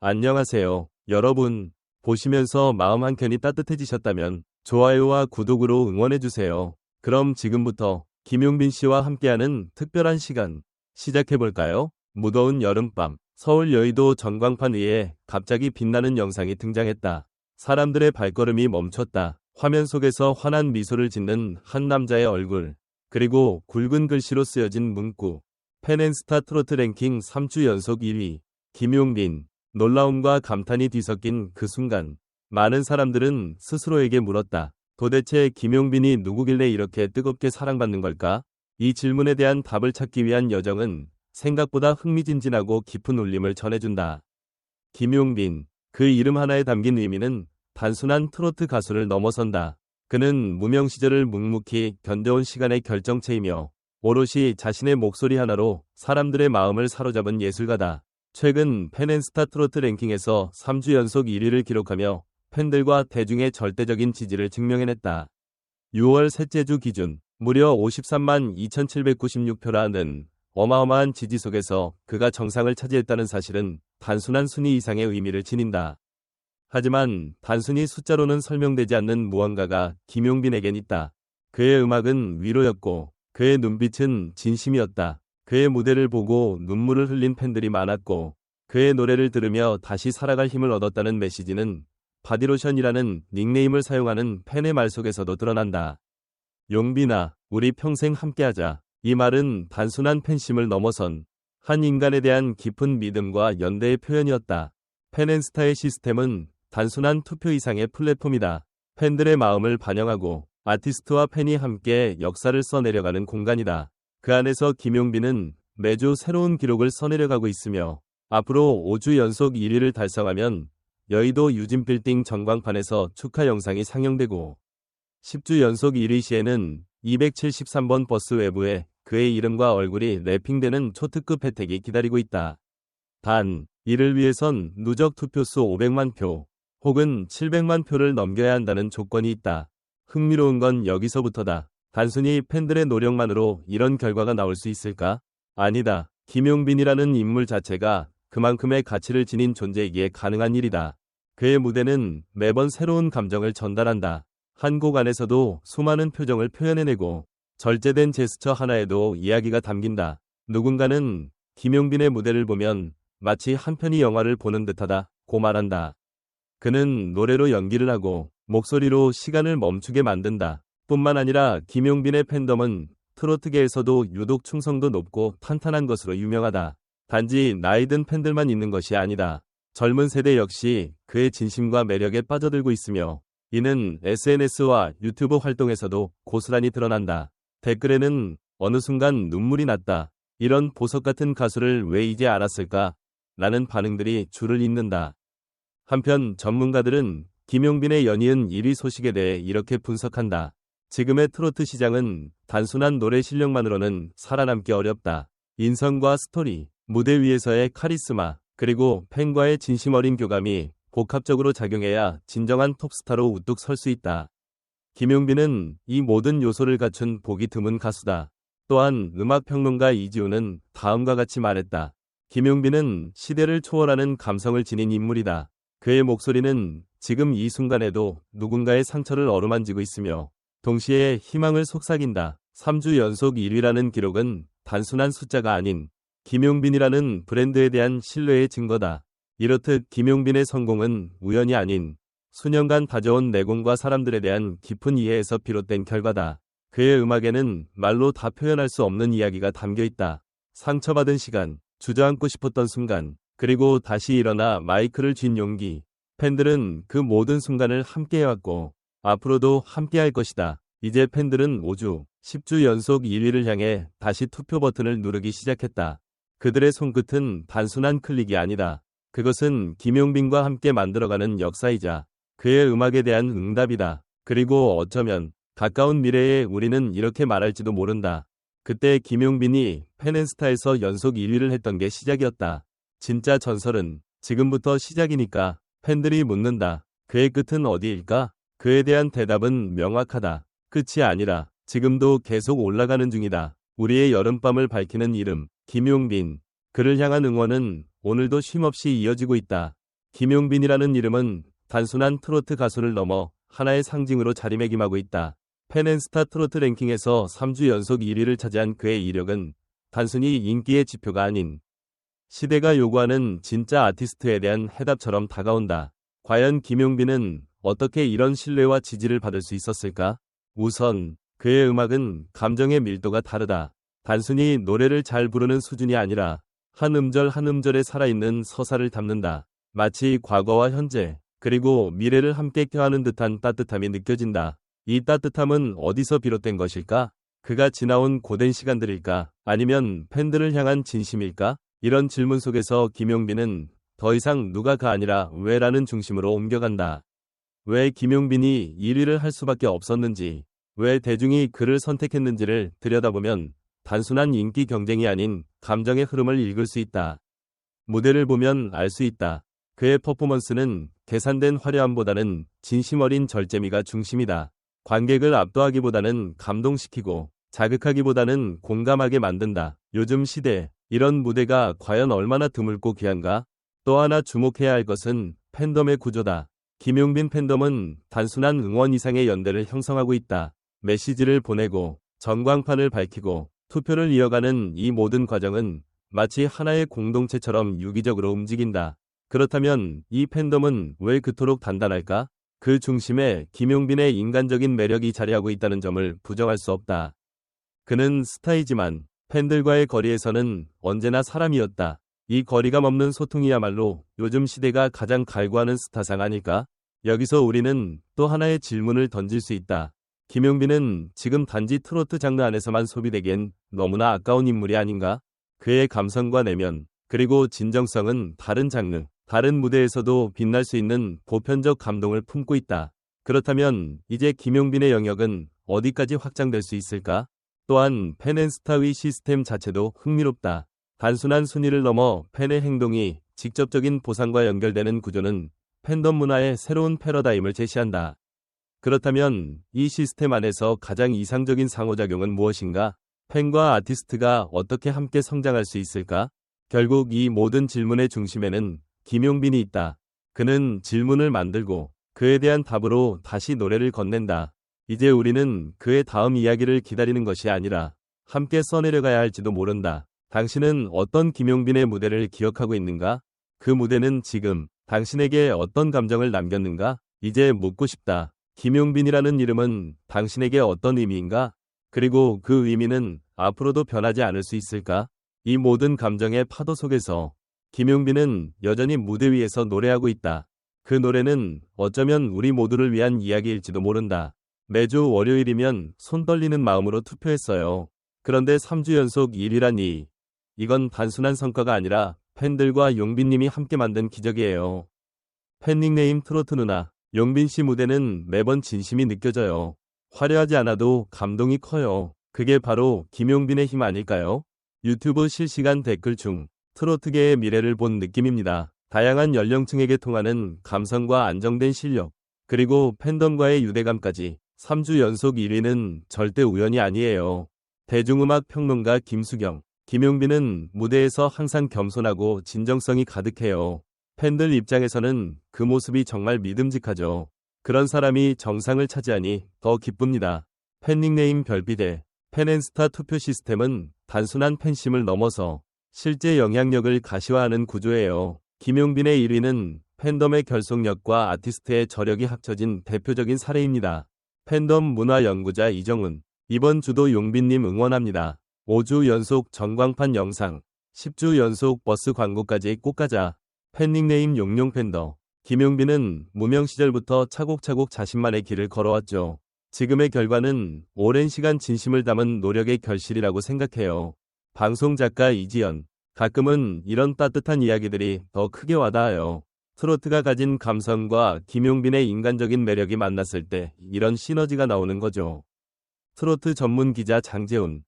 안녕하세요. 여러분, 보시면서 마음 한켠이 따뜻해지셨다면 좋아요와 구독으로 응원해주세요. 그럼 지금부터 김용빈 씨와 함께하는 특별한 시간 시작해볼까요? 무더운 여름밤, 서울 여의도 전광판 위에 갑자기 빛나는 영상이 등장했다. 사람들의 발걸음이 멈췄다. 화면 속에서 환한 미소를 짓는 한 남자의 얼굴, 그리고 굵은 글씨로 쓰여진 문구. 펜앤스타 트로트 랭킹 3주 연속 1위. 김용빈. 놀라움과 감탄이 뒤섞인 그 순간. 많은 사람들은 스스로에게 물었다. 도대체 김용빈이 누구길래 이렇게 뜨겁게 사랑받는 걸까? 이 질문에 대한 답을 찾기 위한 여정은 생각보다 흥미진진하고 깊은 울림을 전해준다. 김용빈. 그 이름 하나에 담긴 의미는 단순한 트로트 가수를 넘어선다. 그는 무명 시절을 묵묵히 견뎌온 시간의 결정체이며 오롯이 자신의 목소리 하나로 사람들의 마음을 사로잡은 예술가다. 최근 펜앤스타 트로트 랭킹에서 3주 연속 1위를 기록하며 팬들과 대중의 절대적인 지지를 증명해냈다. 6월 셋째 주 기준 무려 53만 2796표라는 어마어마한 지지 속에서 그가 정상을 차지했다는 사실은 단순한 순위 이상의 의미를 지닌다. 하지만 단순히 숫자로는 설명되지 않는 무언가가 김용빈에겐 있다. 그의 음악은 위로였고 그의 눈빛은 진심이었다. 그의 무대를 보고 눈물을 흘린 팬들이 많았고 그의 노래를 들으며 다시 살아갈 힘을 얻었다는 메시지는 바디로션이라는 닉네임을 사용하는 팬의 말 속에서도 드러난다. 용빈아, 우리 평생 함께하자. 이 말은 단순한 팬심을 넘어선 한 인간에 대한 깊은 믿음과 연대의 표현이었다. 팬앤스타의 시스템은 단순한 투표 이상의 플랫폼이다. 팬들의 마음을 반영하고 아티스트와 팬이 함께 역사를 써내려가는 공간이다. 그 안에서 김용빈은 매주 새로운 기록을 써내려가고 있으며 앞으로 5주 연속 1위를 달성하면 여의도 유진빌딩 전광판에서 축하 영상이 상영되고 10주 연속 1위 시에는 273번 버스 외부에 그의 이름과 얼굴이 랩핑되는 초특급 혜택이 기다리고 있다. 단, 이를 위해선 누적 투표수 500만 표 혹은 700만 표를 넘겨야 한다는 조건이 있다. 흥미로운 건 여기서부터다. 단순히 팬들의 노력만으로 이런 결과가 나올 수 있을까? 아니다. 김용빈이라는 인물 자체가 그만큼의 가치를 지닌 존재이기에 가능한 일이다. 그의 무대는 매번 새로운 감정을 전달한다. 한 곡 안에서도 수많은 표정을 표현해내고 절제된 제스처 하나에도 이야기가 담긴다. 누군가는 김용빈의 무대를 보면 마치 한 편의 영화를 보는 듯하다 고 말한다. 그는 노래로 연기를 하고 목소리로 시간을 멈추게 만든다. 뿐만 아니라 김용빈의 팬덤은 트로트계에서도 유독 충성도 높고 탄탄한 것으로 유명하다. 단지 나이 든 팬들만 있는 것이 아니다. 젊은 세대 역시 그의 진심과 매력에 빠져들고 있으며 이는 SNS와 유튜브 활동에서도 고스란히 드러난다. 댓글에는 어느 순간 눈물이 났다. 이런 보석 같은 가수를 왜 이제 알았을까? 라는 반응들이 줄을 잇는다. 한편 전문가들은 김용빈의 연이은 1위 소식에 대해 이렇게 분석한다. 지금의 트로트 시장은 단순한 노래 실력만으로는 살아남기 어렵다. 인성과 스토리, 무대 위에서의 카리스마, 그리고 팬과의 진심 어린 교감이 복합적으로 작용해야 진정한 톱스타로 우뚝 설 수 있다. 김용빈은 이 모든 요소를 갖춘 보기 드문 가수다. 또한 음악평론가 이지우는 다음과 같이 말했다. 김용빈은 시대를 초월하는 감성을 지닌 인물이다. 그의 목소리는 지금 이 순간에도 누군가의 상처를 어루만지고 있으며 동시에 희망을 속삭인다. 3주 연속 1위라는 기록은 단순한 숫자가 아닌 김용빈이라는 브랜드에 대한 신뢰의 증거다. 이렇듯 김용빈의 성공은 우연이 아닌 수년간 다져온 내공과 사람들에 대한 깊은 이해에서 비롯된 결과다. 그의 음악에는 말로 다 표현할 수 없는 이야기가 담겨 있다. 상처받은 시간, 주저앉고 싶었던 순간, 그리고 다시 일어나 마이크를 쥔 용기. 팬들은 그 모든 순간을 함께 해왔고 앞으로도 함께 할 것이다. 이제 팬들은 5주, 10주 연속 1위를 향해 다시 투표 버튼을 누르기 시작했다. 그들의 손끝은 단순한 클릭이 아니다. 그것은 김용빈과 함께 만들어가는 역사이자 그의 음악에 대한 응답이다. 그리고 어쩌면 가까운 미래에 우리는 이렇게 말할지도 모른다. 그때 김용빈이 펜앤스타에서 연속 1위를 했던 게 시작이었다. 진짜 전설은 지금부터 시작이니까 팬들이 묻는다. 그의 끝은 어디일까? 그에 대한 대답은 명확하다. 끝이 아니라 지금도 계속 올라가는 중이다. 우리의 여름밤을 밝히는 이름, 김용빈. 그를 향한 응원은 오늘도 쉼없이 이어지고 있다. 김용빈이라는 이름은 단순한 트로트 가수를 넘어 하나의 상징으로 자리매김하고 있다. 펜앤스타 트로트 랭킹에서 3주 연속 1위를 차지한 그의 이력은 단순히 인기의 지표가 아닌 시대가 요구하는 진짜 아티스트에 대한 해답처럼 다가온다. 과연 김용빈은 어떻게 이런 신뢰와 지지를 받을 수 있었을까? 우선 그의 음악은 감정의 밀도가 다르다. 단순히 노래를 잘 부르는 수준이 아니라 한 음절 한 음절에 살아있는 서사를 담는다. 마치 과거와 현재, 그리고 미래를 함께 껴안은 듯한 따뜻함이 느껴진다. 이 따뜻함은 어디서 비롯된 것일까? 그가 지나온 고된 시간들일까? 아니면 팬들을 향한 진심일까? 이런 질문 속에서 김용빈은 더 이상 누가가 아니라 왜라는 중심으로 옮겨간다. 왜 김용빈이 1위를 할 수밖에 없었는지, 왜 대중이 그를 선택했는지를 들여다보면 단순한 인기 경쟁이 아닌 감정의 흐름을 읽을 수 있다. 무대를 보면 알 수 있다. 그의 퍼포먼스는 계산된 화려함보다는 진심 어린 절제미가 중심이다. 관객을 압도하기보다는 감동시키고 자극하기보다는 공감하게 만든다. 요즘 시대 이런 무대가 과연 얼마나 드물고 귀한가? 또 하나 주목해야 할 것은 팬덤의 구조다. 김용빈 팬덤은 단순한 응원 이상의 연대를 형성하고 있다. 메시지를 보내고 전광판을 밝히고 투표를 이어가는 이 모든 과정은 마치 하나의 공동체처럼 유기적으로 움직인다. 그렇다면 이 팬덤은 왜 그토록 단단할까? 그 중심에 김용빈의 인간적인 매력이 자리하고 있다는 점을 부정할 수 없다. 그는 스타이지만 팬들과의 거리에서는 언제나 사람이었다. 이 거리감 없는 소통이야말로 요즘 시대가 가장 갈구하는 스타상 아닐까? 여기서 우리는 또 하나의 질문을 던질 수 있다. 김용빈은 지금 단지 트로트 장르 안에서만 소비되기엔 너무나 아까운 인물이 아닌가? 그의 감성과 내면, 그리고 진정성은 다른 장르, 다른 무대에서도 빛날 수 있는 보편적 감동을 품고 있다. 그렇다면 이제 김용빈의 영역은 어디까지 확장될 수 있을까? 또한 팬앤스타의 시스템 자체도 흥미롭다. 단순한 순위를 넘어 팬의 행동이 직접적인 보상과 연결되는 구조는 팬덤 문화의 새로운 패러다임을 제시한다. 그렇다면 이 시스템 안에서 가장 이상적인 상호작용은 무엇인가? 팬과 아티스트가 어떻게 함께 성장할 수 있을까? 결국 이 모든 질문의 중심에는 김용빈이 있다. 그는 질문을 만들고 그에 대한 답으로 다시 노래를 건넨다. 이제 우리는 그의 다음 이야기를 기다리는 것이 아니라 함께 써내려가야 할지도 모른다. 당신은 어떤 김용빈의 무대를 기억하고 있는가? 그 무대는 지금 당신에게 어떤 감정을 남겼는가? 이제 묻고 싶다. 김용빈이라는 이름은 당신에게 어떤 의미인가? 그리고 그 의미는 앞으로도 변하지 않을 수 있을까? 이 모든 감정의 파도 속에서 김용빈은 여전히 무대 위에서 노래하고 있다. 그 노래는 어쩌면 우리 모두를 위한 이야기일지도 모른다. 매주 월요일이면 손 떨리는 마음으로 투표했어요. 그런데 3주 연속 1위라니. 이건 단순한 성과가 아니라 팬들과 용빈님이 함께 만든 기적이에요. 팬 닉네임 트로트 누나. 용빈 씨 무대는 매번 진심이 느껴져요. 화려하지 않아도 감동이 커요. 그게 바로 김용빈의 힘 아닐까요? 유튜브 실시간 댓글 중 트로트계의 미래를 본 느낌입니다. 다양한 연령층에게 통하는 감성과 안정된 실력, 그리고 팬덤과의 유대감까지 3주 연속 1위는 절대 우연이 아니에요. 대중음악 평론가 김수경, 김용빈은 무대에서 항상 겸손하고 진정성이 가득해요. 팬들 입장에서는 그 모습이 정말 믿음직하죠. 그런 사람이 정상을 차지하니 더 기쁩니다. 팬 닉네임 별비대, 팬앤스타 투표 시스템은 단순한 팬심을 넘어서 실제 영향력을 가시화하는 구조예요. 김용빈의 1위는 팬덤의 결속력과 아티스트의 저력이 합쳐진 대표적인 사례입니다. 팬덤 문화 연구자 이정훈. 이번 주도 용빈님 응원합니다. 5주 연속 전광판 영상, 10주 연속 버스 광고까지 꼭 가자. 팬 닉네임 용용 팬더. 김용빈은 무명 시절부터 차곡차곡 자신만의 길을 걸어왔죠. 지금의 결과는 오랜 시간 진심을 담은 노력의 결실이라고 생각해요. 방송 작가 이지연. 가끔은 이런 따뜻한 이야기들이 더 크게 와닿아요. 트로트가 가진 감성과 김용빈의 인간적인 매력이 만났을 때 이런 시너지가 나오는 거죠. 트로트 전문 기자 장재훈.